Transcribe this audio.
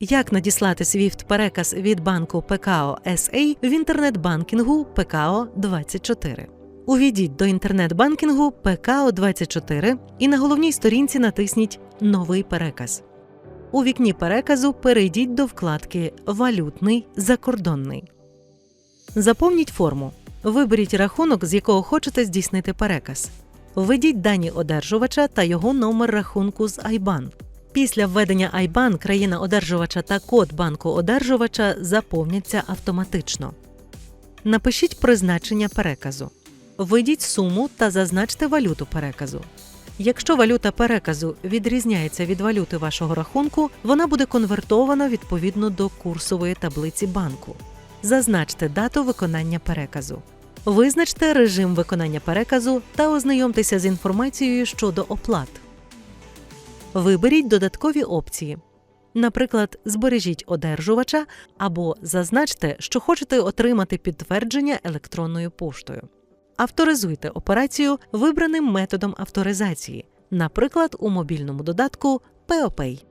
Як надіслати SWIFT переказ від банку ПКО SA в інтернет-банкінгу ПКО 24 Увійдіть до інтернет-банкінгу ПКО 24 і на головній сторінці натисніть Новий переказ. У вікні переказу перейдіть до вкладки Валютний закордонний. Заповніть форму. Виберіть рахунок, з якого хочете здійснити переказ. Введіть дані одержувача та його номер рахунку з IBAN. Після введення IBAN країна одержувача та код банку одержувача заповняться автоматично. Напишіть призначення переказу. Введіть суму та зазначте валюту переказу. Якщо валюта переказу відрізняється від валюти вашого рахунку, вона буде конвертована відповідно до курсової таблиці банку. Зазначте дату виконання переказу. Визначте режим виконання переказу та ознайомтеся з інформацією щодо оплат. Виберіть додаткові опції. Наприклад, збережіть одержувача або зазначте, що хочете отримати підтвердження електронною поштою. Авторизуйте операцію вибраним методом авторизації, наприклад, у мобільному додатку PeoPay.